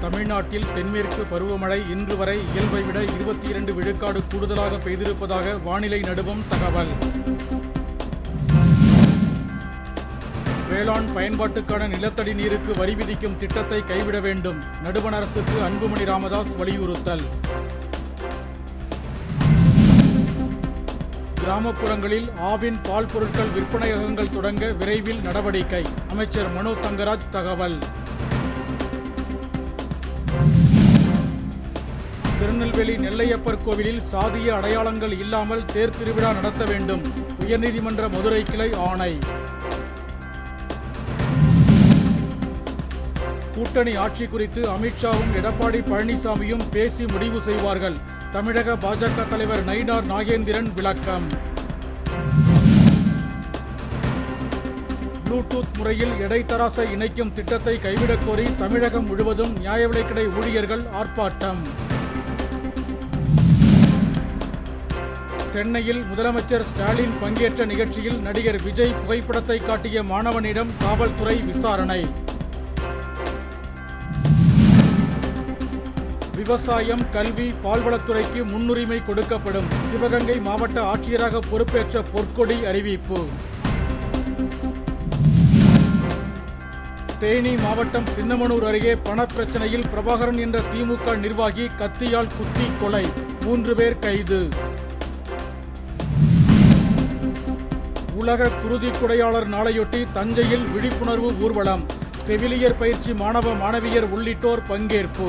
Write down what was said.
தமிழ்நாட்டில் தென்மேற்கு பருவமழை இன்று வரை இயல்பை விட இருபத்தி இரண்டு விழுக்காடு கூடுதலாக பெய்திருப்பதாக வானிலை நடுவம் தகவல். வேளாண் பயன்பாட்டுக்கான நிலத்தடி நீருக்கு வரி விதிக்கும் திட்டத்தை கைவிட வேண்டும். நடுவண் அரசுக்கு அன்புமணி ராமதாஸ் வலியுறுத்தல். கிராமப்புறங்களில் ஆவின் பால் பொருட்கள் விற்பனையகங்கள் தொடங்க விரைவில் நடவடிக்கை. அமைச்சர் மனோ தங்கராஜ் தகவல். திருநெல்வேலி நெல்லையப்பர் கோவிலில் சாதிய அடையாளங்கள் இல்லாமல் தேர் திருவிழா நடத்த வேண்டும். உயர்நீதிமன்ற மதுரை கிளை ஆணை. கூட்டணி ஆட்சி குறித்து அமித்ஷாவும் எடப்பாடி பழனிசாமியும் பேசி முடிவு செய்வார்கள். தமிழக பாஜக தலைவர் நயினார் நாகேந்திரன் விளக்கம். ப்ளூடூத் முறையில் இடைத்தராசை இணைக்கும் திட்டத்தை கைவிடக் கோரி தமிழகம் முழுவதும் நியாய விலைக்கடை ஊழியர்கள் ஆர்ப்பாட்டம். சென்னையில் முதலமைச்சர் ஸ்டாலின் பங்கேற்ற நிகழ்ச்சியில் நடிகர் விஜய் புகைப்படத்தை காட்டிய மாணவனிடம் காவல்துறை விசாரணை. விவசாயம் கல்வி பால்வளத்துறைக்கு முன்னுரிமை கொடுக்கப்படும். சிவகங்கை மாவட்ட ஆட்சியராக பொறுப்பேற்ற பொற்கொடி அறிவிப்பு. தேனி மாவட்டம் சின்னமனூர் அருகே பணப்பிரச்சனையில் பிரபாகரன் என்ற திமுக நிர்வாகி கத்தியால் குத்தி கொலை. மூன்று பேர் கைது. உலக குருதி குடையாளர் நாளையொட்டி தஞ்சையில் விழிப்புணர்வு ஊர்வலம். செவிலியர் பயிற்சி மாணவ மாணவியர் உள்ளிட்டோர் பங்கேற்பு.